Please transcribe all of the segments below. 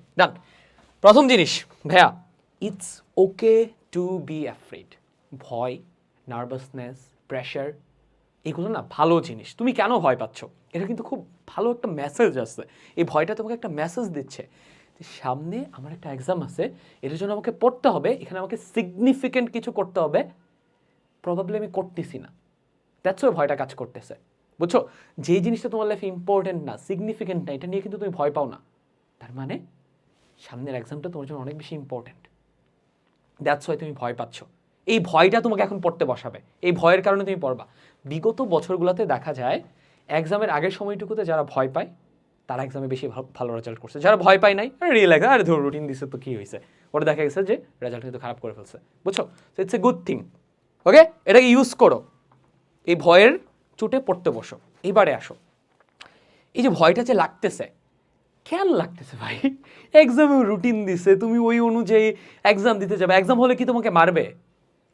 ডান প্রথম জিনিস, ভাইয়া it's okay to be afraid ভয় নার্ভাসনেস প্রেশার এগুলো না ভালো জিনিস। তুমি কেন ভয় পাচ্ছ? এটা কিন্তু খুব ভালো একটা মেসেজ আছে এই ভয়টা তোমাকে একটা মেসেজ দিচ্ছে যে সামনে আমার একটা এক্সাম আছে এটার জন্য আমাকে পড়তে হবে, এখানে আমাকে সিগনিফিকেন্ট কিছু করতে হবে। প্রবাবলি আমি করতেছি না। দ্যাটস ওই ভয়টা কাজ করতেছে। বুঝছ? যেই জিনিসটা তোমার লাইফে ইম্পর্টেন্ট না সিগনিফিকেন্ট না, এটা নিয়ে কিন্তু তুমি ভয় পাও না। তার মানে সামনের এক্সামটা তোমার জন্য অনেক বেশি ইম্পর্টেন্ট দ্যাটস ওয়াই তুমি ভয় পাচ্ছ। এই ভয়টা তোমাকে এখন পড়তে বসাবে। এই ভয়ের কারণে তুমি পড়বা। বিগত বছরগুলোতে দেখা যায় এক্সামের আগের সময়টুকুতে যারা ভয় পায়, তারা এক্সামে বেশি ভালো- রেজাল্ট করছে। যারা ভয় পায় নাই রিল্যাক্স আরে ধরো রুটিন দিছে তো কী হয়েছে ওটা দেখা গেছে যে রেজাল্ট কিন্তু খারাপ করে ফেলছে। বুঝছ? It's a good thing okay এটাকে ইউজ করো। এই ভয়ের চুটে পড়তে বসো। এবারে আসো। এই যে ভয়টা যে লাগতেছে কেন লাগতেছে ভাই? এক্সামে রুটিন দিছে, তুমি ওই অনুযায়ী এক্সাম দিতে যাবে। এক্সাম হলে কি তোমাকে মারবে?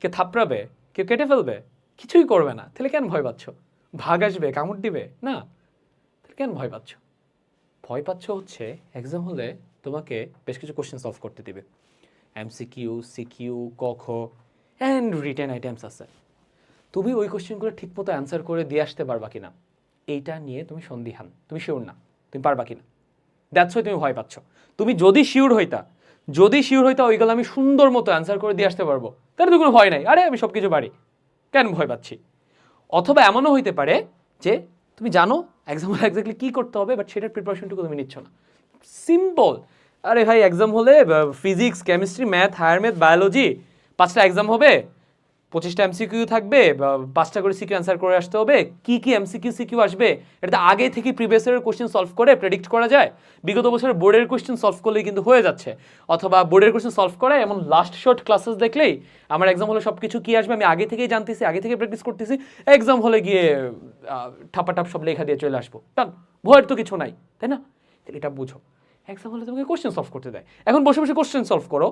কে থাপড়াবে? কেউ কেটে ফেলবে? কিছুই করবে না। তাহলে কেন ভয় পাচ্ছ? ভাগ আসবে, কামড় দিবে? না। তাহলে কেন ভয় পাচ্ছ? ভয় পাচ্ছ হচ্ছে এক্সাম হলে তোমাকে বেশ কিছু কোশ্চেন সলভ করতে দিবে। এমসিকিউ সিকিউ ক, খ অ্যান্ড রিটেন আইটেমস আছে। তুমি ওই কোশ্চেনগুলো ঠিকমতো অ্যান্সার করে দিয়ে আসতে পারবা কিনা? এইটা নিয়ে তুমি সন্দিহান। তুমি শিওর না? তুমি পারবা কিনা? দ্যাটস ওই তুমি ভয় পাচ্ছ। তুমি যদি শিওর হইতা, যদি শিওর হইতা ওইগুলো আমি সুন্দর মতো অ্যান্সার করে দিয়ে আসতে পারব। তাহলে তো কোনো ভয় নাই। আরে, আমি সব কিছু পারি। কেন ভয় পাচ্ছি? অথবা এমনও হইতে পারে যে, তুমি জানো এক্সাম হলে এক্স্যাক্টলি কী করতে হবে বাট সেটার প্রিপারেশনটুকু তুমি নিচ্ছ না। সিম্পল আরে ভাই এক্সাম হলে physics chemistry math higher math biology পাঁচটা এক্সাম হবে। পঁচিশটা এমসিকিউ থাকবে পাঁচটা করে সিকিউ অ্যান্সার করে আসতে হবে। কি কি এমসিকিউ, সিকিউ আসবে, এটা আগে থেকে প্রিভিয়াস ইয়ারের কোশ্চেন সলভ করে প্রেডিক্ট করা যায়। বিগত বছরের বোর্ডের কোশ্চেন সলভ করলেই কিন্তু হয়ে যাচ্ছে। অথবা বোর্ডের কোশ্চেন সলভ করা, এমন লাস্ট শর্ট ক্লাসেস দেখলেই আমার এক্সাম হলে সব কিছু কী আসবে, আমি আগে থেকেই জানতেছি, আগে থেকে প্র্যাকটিস করতেছি এক্সাম হলে গিয়ে ঠাপাটাপ সব লেখা দিয়ে চলে আসব। ডান ভয়ের তো কিছু নাই, তাই না? এটা বুঝো। এক্সাম হলে তোমাকে কোশ্চেন সলভ করতে দেয়। এখন বসে বসে কোশ্চেন সলভ করো।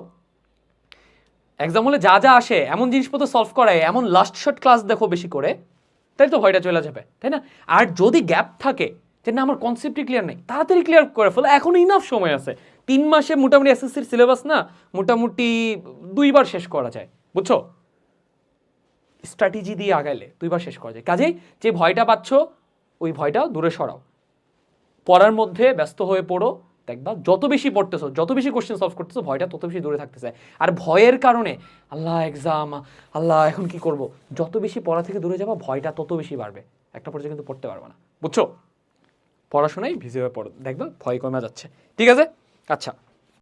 এক্সাম হলে যা যা আসে, এমন জিনিসপত্র সলভ করায়, এমন লাস্ট শর্ট ক্লাস দেখো বেশি করে তাই তো ভয়টা চলে যাবে, তাই না? আর যদি গ্যাপ থাকে, যে না, আমার কনসেপ্টই ক্লিয়ার নেই, তাড়াতাড়ি ক্লিয়ার করে ফেলো, এখন ইনাফ সময় আছে। তিন মাসে মোটামুটি এসএসসির সিলেবাস না, মোটামুটি দুইবার শেষ করা যায়, বুঝছ? স্ট্র্যাটেজি দিয়ে আগাইলে দুইবার শেষ করা যায়। কাজেই যে ভয়টা পাচ্ছ, ওই ভয়টা দূরে সরাও। পড়ার মধ্যে ব্যস্ত হয়ে পড়ো দেখবা যত বেশি পড়তেছো, যত বেশি কোশ্চেন সলভ করতেছো, ভয়টা তত বেশি দূরে থাকতেছে। আর ভয়ের কারণে, আল্লাহ এক্সাম আল্লাহ এখন কি করব? যত বেশি পড়া থেকে দূরে যাবা, ভয়টা তত বেশি বাড়বে। একটা পর্যায়ে কিন্তু পড়তে পারবে না। বুঝছ? পড়াশোনায় ভিজে পড়ো। দেখবা ভয় কমে যাচ্ছে। ঠিক আছে? আচ্ছা।